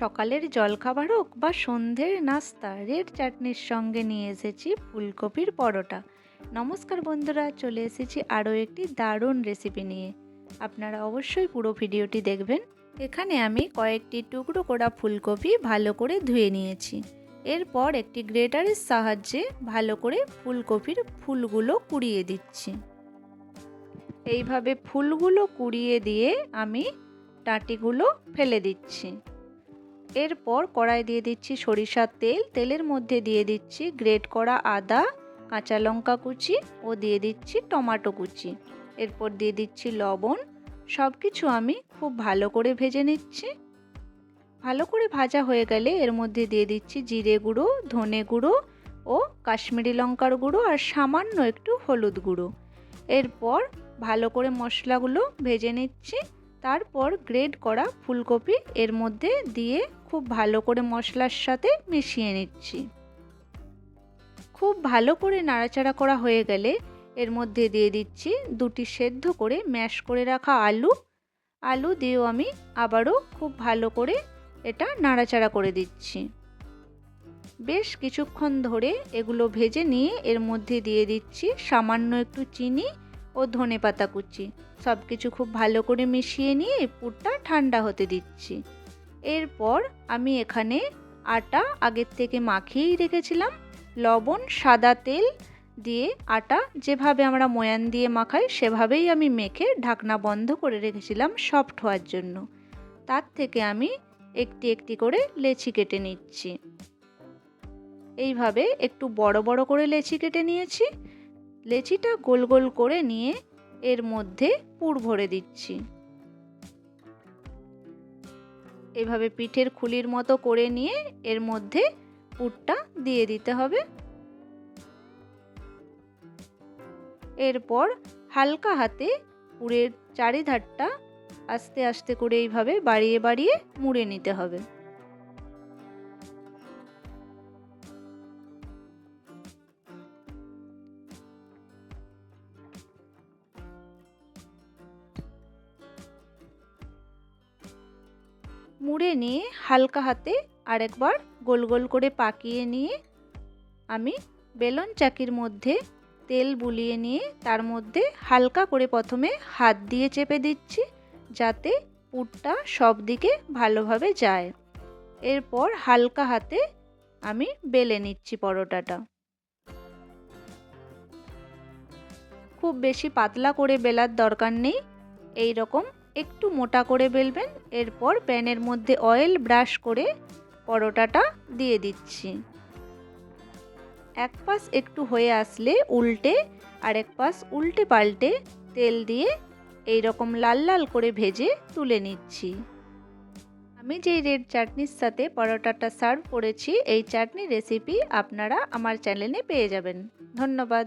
সকালের জলখাবার হোক বা সন্ধ্যের নাস্তা, রেড চাটনির সঙ্গে নিয়ে এসেছি ফুলকপির পরোটা। নমস্কার বন্ধুরা, চলে এসেছি আরও একটি দারুণ রেসিপি নিয়ে। আপনারা অবশ্যই পুরো ভিডিওটি দেখবেন। এখানে আমি কয়েকটি টুকরো করা ফুলকপি ভালো করে ধুয়ে নিয়েছি। এরপর একটি গ্রেটারের সাহায্যে ভালো করে ফুলকপির ফুলগুলো কুড়িয়ে দিচ্ছি। এইভাবে ফুলগুলো কুড়িয়ে দিয়ে আমি ডাঁটিগুলো ফেলে দিচ্ছি। এরপর কড়াই দিয়ে দিচ্ছি সরিষার তেল, তেলের মধ্যে দিয়ে দিচ্ছি গ্রেট করা আদা, কাঁচা লঙ্কা কুচি ও দিয়ে দিচ্ছি টমাটো কুচি। এরপর দিয়ে দিচ্ছি লবণ সব কিছু আমি খুব ভালো করে ভেজে নিচ্ছি। ভালো করে ভাজা হয়ে গেলে এর মধ্যে দিয়ে দিচ্ছি জিরে গুঁড়ো, ধনে গুঁড়ো ও কাশ্মীরি লঙ্কার গুঁড়ো আর সামান্য একটু হলুদ গুঁড়ো। এরপর ভালো করে মশলাগুলো ভেজে নিচ্ছি। তারপর গ্রেড করা ফুলকপি এর মধ্যে দিয়ে খুব ভালো করে মশলার সাথে মিশিয়ে নিচ্ছি। খুব ভালো করে নাড়াচাড়া করা হয়ে গেলে এর মধ্যে দিয়ে দিচ্ছি দুটি সেদ্ধ করে ম্যাশ করে রাখা আলু। আলু দিয়েও আমি আবারও খুব ভালো করে এটা নাড়াচাড়া করে দিচ্ছি। বেশ কিছুক্ষণ ধরে এগুলো ভেজে নিয়ে এর মধ্যে দিয়ে দিচ্ছি সামান্য একটু চিনি ও ধনে পাতা কুচি। সব কিছু খুব ভালো করে মিশিয়ে নিয়ে পুরটা ঠান্ডা হতে দিচ্ছি। এরপর আমি এখানে আটা আগের থেকে মাখিয়েই রেখেছিলাম। লবণ, সাদা তেল দিয়ে আটা যেভাবে আমরা ময়ান দিয়ে মাখাই, সেভাবেই আমি মেখে ঢাকনা বন্ধ করে রেখেছিলাম সফট হওয়ার জন্য। তার থেকে আমি একটি একটি করে লেচি কেটে নিচ্ছি। এইভাবে একটু বড় বড় করে লেচি কেটে নিয়েছি। লেচিটা গোল গোল করে নিয়ে এর মধ্যে পুর ভরে দিচ্ছি। এভাবে পিঠের খুলির মতো করে নিয়ে এর মধ্যে পুরটা দিয়ে দিতে হবে। এরপর হালকা হাতে পুরের চারিধারটা আস্তে আস্তে করে এইভাবে বাড়িয়ে বাড়িয়ে মুড়ে নিতে হবে। মুড়ে নিয়ে হালকা হাতে আরেকবার গোল গোল করে পাকিয়ে নিয়ে আমি বেলন চাকির মধ্যে তেল বুলিয়ে নিয়ে তার মধ্যে হালকা করে প্রথমে হাত দিয়ে চেপে দিচ্ছি যাতে পুরটা সব দিকে ভালোভাবে যায়। এরপর হালকা হাতে আমি বেলে নিচ্ছি পরোটাটা। খুব বেশি পাতলা করে বেলার দরকার নেই। এই রকম একটু মোটা করে বেলবেন, এরপর প্যানের মধ্যে অয়েল ব্রাশ করে পরোটাটা দিয়ে দিচ্ছি। এক পাশ একটু হয়ে আসলে উল্টে আর এক পাশ উল্টে পাল্টে তেল দিয়ে এই রকম লাল লাল করে ভেজে তুলে নিচ্ছি। আমি যেই রেড চাটনির সাথে পরোটাটা সার্ভ করেছি, এই চাটনি রেসিপি আপনারা আমার চ্যানেলে পেয়ে যাবেন। ধন্যবাদ।